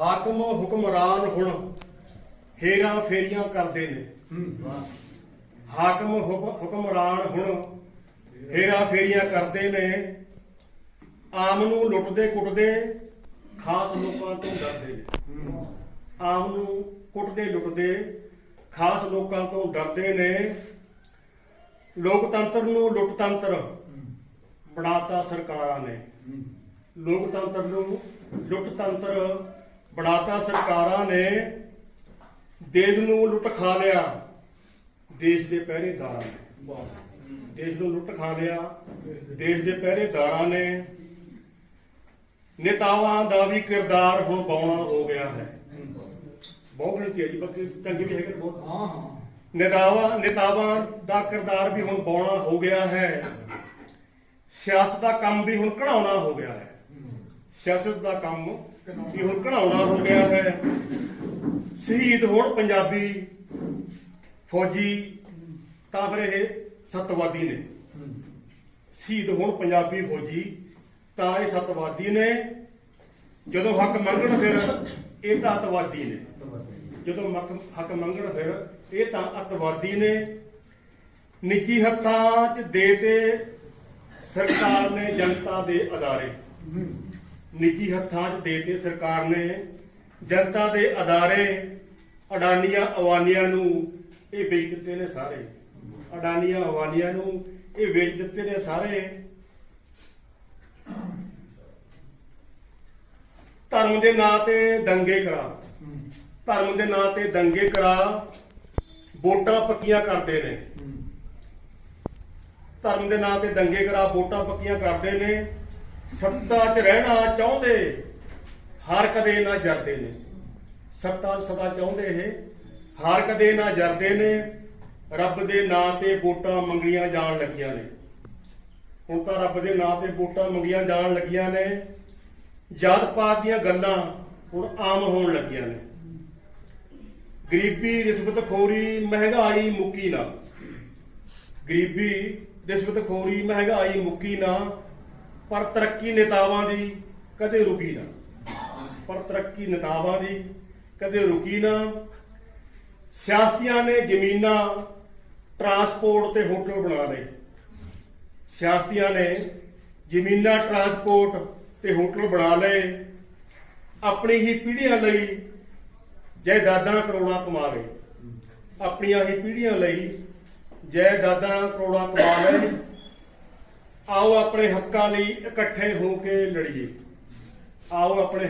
ਹਾਕਮ ਹੁਕਮਰਾਨ ਹੁਣ ਹੇਰਾ ਫੇਰੀਆਂ ਕਰਦੇ ਨੇ। ਹਾਕਮ ਹੁਕਮਰਾਨ ਹੁਣ ਹੇਰਾ ਫੇਰੀਆਂ ਕਰਦੇ ਨੇ। ਆਮ ਨੂੰ ਲੁੱਟਦੇ ਕੁੱਟਦੇ ਖਾਸ ਲੋਕਾਂ ਤੋਂ ਡਰਦੇ ਨੇ। ਆਮ ਨੂੰ ਕੁੱਟਦੇ ਲੁੱਟਦੇ ਖਾਸ ਲੋਕਾਂ ਤੋਂ ਡਰਦੇ ਨੇ। ਲੋਕਤੰਤਰ ਨੂੰ ਲੁੱਟਤੰਤਰ ਬਣਾਤਾ ਸਰਕਾਰਾਂ ਨੇ। ਲੋਕਤੰਤਰ ਨੂੰ ਲੁੱਟਤੰਤਰ ਬਣਾਤਾ ਸਰਕਾਰਾਂ ਨੇ, ਦੇਸ਼ ਨੂੰ ਲੁੱਟ ਖਾ ਲਿਆ। ਦੇਸ਼ ਦੇ ਪਹਿਰੇਦਾਰਾਂ ਨੇ। ਦੇਸ਼ ਨੂੰ ਲੁੱਟ ਖਾ ਲਿਆ। ਦੇਸ਼ ਦੇ ਪਹਿਰੇਦਾਰਾਂ ਨੇ। ਨੇਤਾਵਾਂ ਦਾ ਵੀ ਕਿਰਦਾਰ ਹੁਣ ਬਾਉਣਾ ਹੋ ਗਿਆ ਹੈ। ਬਹੁਤ ਗਿਣਤੀ ਹੈ ਜੀ, ਬਾਕੀ ਚੰਗੇ ਵੀ ਹੈਗੇ, ਬਹੁਤ ਹਾਂ ਹਾਂ। ਨੇਤਾਵਾਂ ਨੇਤਾਵਾਂ ਦਾ ਕਿਰਦਾਰ ਵੀ ਹੁਣ ਬਾਉਣਾ ਹੋ ਗਿਆ ਹੈ। ਸਿਆਸਤ ਦਾ ਕੰਮ ਵੀ ਹੁਣ ਕਢਾਉਣਾ ਹੋ ਗਿਆ ਹੈ। ਸਿਆਸਤ ਦਾ ਕੰਮ ਵੀ ਹੁਣ ਕਢਾਉਣਾ ਹੋ ਗਿਆ ਹੈ। ਸ਼ਹੀਦ ਹੋਣ ਪੰਜਾਬੀ ਫੌਜੀ, ਤਾਂ ਫਿਰ ਇਹ ਸੱਤਵਾਦੀ ਨੇ। ਸ਼ਹੀਦ ਹੋਣ ਪੰਜਾਬੀ ਫੌਜੀ, ਤਾਂ ਇਹ ਸੱਤਵਾਦੀ ਨੇ। ਜਦੋਂ ਹੱਕ ਮੰਗਣ ਫਿਰ ਇਹ ਤਾਂ ਅਤਵਾਦੀ ਨੇ। ਜਦੋਂ ਹੱਕ ਮੰਗਣ ਫਿਰ ਇਹ ਤਾਂ ਅਤਵਾਦੀ ਨੇ। ਨਿੱਜੀ ਹੱਥਾਂ 'ਚ ਦੇ ਤੇ ਸਰਕਾਰ ਨੇ ਜਨਤਾ ਦੇ ਅਦਾਰੇ। ਨਿੱਜੀ ਹੱਥਾਂ 'ਚ ਦੇ ਤੇ ਸਰਕਾਰ ਨੇ। ਜਨਤਾ ਦੇ ਅਦਾਰੇ, ਅਡਾਨੀਆਂ ਅਵਾਨੀਆਂ ਨੂੰ ਇਹ ਵੇਚ ਦਿੱਤੇ ਨੇ ਸਾਰੇ। ਅਡਾਨੀਆਂ ਅਵਾਨੀਆਂ ਨੂੰ ਇਹ ਵੇਚ ਦਿੱਤੇ ਨੇ ਸਾਰੇ। ਧਰਮ ਦੇ ਨਾਂ ਤੇ ਦੰਗੇ ਕਰਾ। ਧਰਮ ਦੇ ਨਾਂ ਤੇ ਦੰਗੇ ਕਰਾ, ਵੋਟਾਂ ਪੱਕੀਆਂ ਕਰਦੇ ਨੇ। ਧਰਮ ਦੇ ਨਾਂ ਤੇ ਦੰਗੇ ਕਰਾ, ਵੋਟਾਂ ਪੱਕੀਆਂ ਕਰਦੇ ਨੇ। ਸੱਤਾ 'ਚ ਰਹਿਣਾ ਚਾਹੁੰਦੇ, ਹਰ ਕਦੇ ਨਾ ਜਰਦੇ ਨੇ। ਸੱਤਾ 'ਚ ਸਦਾ ਚਾਹੁੰਦੇ ਇਹ, ਹਰ ਕਦੇ ਨਾ ਜਰਦੇ ਨੇ, ਰੱਬ ਦੇ ਨਾਂ ਤੇ ਵੋਟਾਂ ਮੰਗੀਆਂ ਜਾਣ ਲੱਗੀਆਂ ਨੇ। ਹੁਣ ਤਾਂ ਰੱਬ ਦੇ ਨਾਂ ਤੇ ਵੋਟਾਂ ਮੰਗੀਆਂ ਜਾਣ ਲੱਗੀਆਂ ਨੇ, ਜਾਤ ਪਾਤ ਦੀਆਂ ਗੱਲਾਂ ਹੁਣ ਆਮ ਹੋਣ ਲੱਗੀਆਂ ਨੇ। ਗਰੀਬੀ ਰਿਸ਼ਵਤਖੋਰੀ ਮਹਿੰਗਾਈ ਮੁੱਕੀ ਨਾ। ਗਰੀਬੀ ਰਿਸ਼ਵਤਖੋਰੀ ਮਹਿੰਗਾਈ ਮੁੱਕੀ ਨਾ ਪਰ ਤਰੱਕੀ ਨੇਤਾਵਾਂ ਦੀ ਕਦੇ ਰੁਕੀ ਨਾ। ਪਰ ਤਰੱਕੀ ਨੇਤਾਵਾਂ ਦੀ ਕਦੇ ਰੁਕੀ ਨਾ। ਸਿਆਸਤੀਆਂ ਨੇ ਜ਼ਮੀਨਾਂ ਟਰਾਂਸਪੋਰਟ ਤੇ ਹੋਟਲ ਬਣਾ ਲਏ। ਸਿਆਸਤੀਆਂ ਨੇ ਜ਼ਮੀਨਾਂ ਟਰਾਂਸਪੋਰਟ ਤੇ ਹੋਟਲ ਬਣਾ ਲਏ। ਆਪਣੀ ਹੀ ਪੀੜ੍ਹੀਆਂ ਲਈ ਜਾਇਦਾਦਾਂ ਕਰੋੜਾਂ ਕਮਾ ਲਏ। ਆਪਣੀਆਂ ਹੀ ਪੀੜ੍ਹੀਆਂ ਲਈ ਜਾਇਦਾਦਾਂ ਕਰੋੜਾਂ ਕਮਾ ਲਏ। ਆਓ ਆਪਣੇ ਹੱਕਾਂ ਲਈ ਇਕੱਠੇ ਹੋ ਕੇ ਲੜੀਏ। ਆਓ ਆਪਣੇ ਹੱਕ-